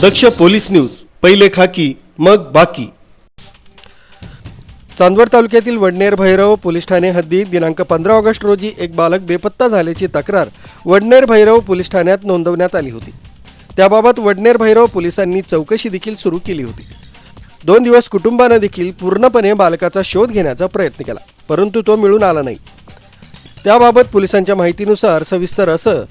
दक्ष police news पहिले खाकी मग बाकी. चांदवड तालुक्यातील वडनेर भैरव पोलीस ठाणे हद्दीत दिनांक पंधरा ऑगस्ट रोजी एक बालक बेपत्ता झाल्याची तक्रार वडनेर भैरव पोलीस ठाण्यात नोंदवण्यात आली होती. त्याबाबत वडनेर भैरव पोलिसांनी चौकशी देखील सुरू केली होती. दोन दिवस कुटुंबानं देखील पूर्णपणे बालकाचा शोध घेण्याचा प्रयत्न केला परंतु तो मिळून आला नाही. त्याबाबत पोलिसांच्या माहितीनुसार सविस्तर असं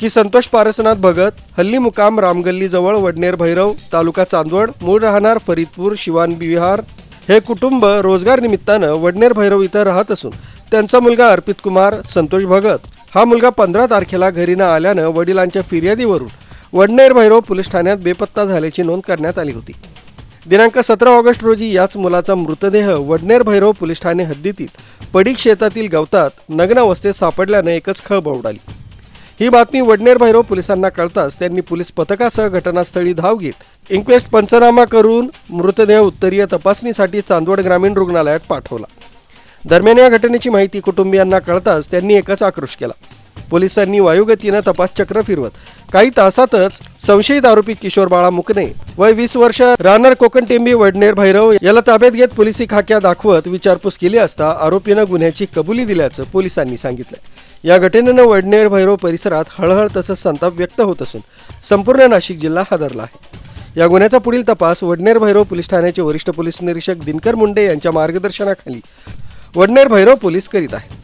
की संतोष पारसनाथ भगत हल्ली मुकाम रामगल्लीजवळ वडनेर भैरव तालुका चांदवड मूळ राहणार फरीदपूर शिवान विहार हे कुटुंब रोजगार निमित्तानं वडनेर भैरव इथं राहत असून त्यांचा मुलगा अर्पित कुमार संतोष भगत. हा मुलगा पंधरा तारखेला घरी न आल्यानं वडिलांच्या फिर्यादीवरून वडनेर भैरव पोलीस ठाण्यात बेपत्ता झाल्याची नोंद करण्यात आली होती. दिनांक सतरा ऑगस्ट रोजी याच मुलाचा मृतदेह वडनेर भैरव पोलीस ठाणे हद्दीतील पडीक शेतातील गवतात नग्न अवस्थेत सापडल्यानं एकच खळबळ उडाली. ही बातमी वडनेर भैरव पोलिसांना कळताच त्यांनी पोलीस पथकासह घटनास्थळी धाव घेत इन्क्वेस्ट पंचनामा करून मृतदेह उत्तरीय तपासणीसाठी चांदवड ग्रामीण रुग्णालयात पाठवला. दरम्यान या घटनेची माहिती कुटुंबियांना कळताच त्यांनी एकच आक्रोश केला. पोलिसांनी वायुगतीनं तपास चक्र फिरवत. काही तासातच संशयित आरोपी किशोर बाळा मुकणे वय वीस वर्ष राहणार कोकण टेंबी वडनेर भैरव याला ताब्यात घेत पोलिसी खाक्या दाखवत विचारपूस केली असता आरोपीनं गुन्ह्याची कबुली दिल्याचं पोलिसांनी सांगितलं या घटनेनं वडनेर भैरव परिसरात हळहळ तसंच संताप व्यक्त होत असून संपूर्ण नाशिक जिल्हा हादरला आहे. या गुन्ह्याचा पुढील तपास वडनेर भैरव पोलीस ठाण्याचे वरिष्ठ पोलीस निरीक्षक दिनकर मुंडे यांच्या मार्गदर्शनाखाली वडनेर भैरव पोलीस करीत आहेत.